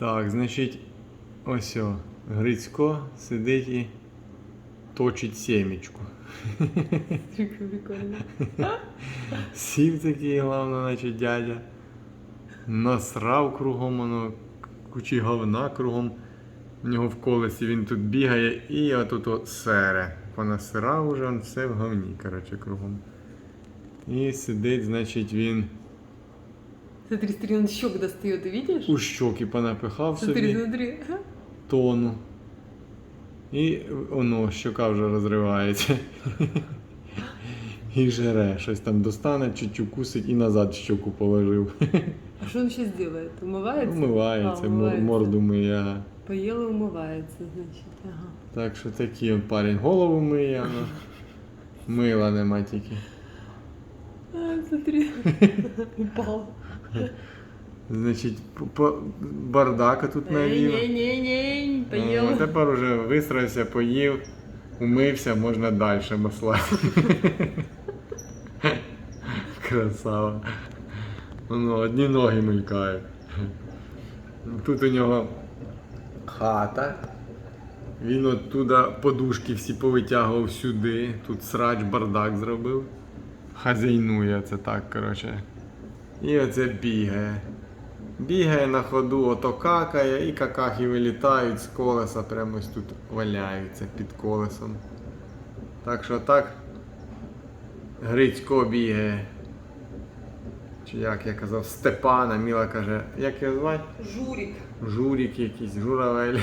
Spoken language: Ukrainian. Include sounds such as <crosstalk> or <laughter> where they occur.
Так, значить, ось о, Грицько сидить і точить сімечку. Прикольно. Сів такий, головно, наче дядя. Насрав кругом, воно, кучі говна кругом. В нього в колесі він тут бігає і отут от сере. Понасирав уже он все в говні, коротше, кругом. І сидить, значить, він Смотри, смотри, он щек достает, ты видишь? у щоки понапихав Смотри, собі смотри. тону. І воно, щока вже розривається. І жере, щось там достане, чуть кусить і назад щоку положив. А что он сейчас делает? Умывается? Умивається, А, мор- умивається. морду миє. ага. Поела, умывается, значит. Ага. Так що такий он парень голову миє, ну. Мила нема тільки. Смотри. <laughs> Упал. Значить, по- бардака тут навів. Не-не-не, О, поела. тепер уже висрався, поїв, умився, можна далі маслати. <laughs> Красава. Ну, одні ноги мелькають. Тут у нього хата. Він оттуда подушки всі повитягував сюди. Тут срач бардак зробив. Хазяйнує це так, коротше. І оце бігає. Бігає на ходу, ото какає, і какахи вилітають з колеса, прямо ось тут валяються під колесом. Так що так Грицько бігає. Чи як я казав, Степана, Міла каже, як його звати? Журик. Журік якийсь, журавель.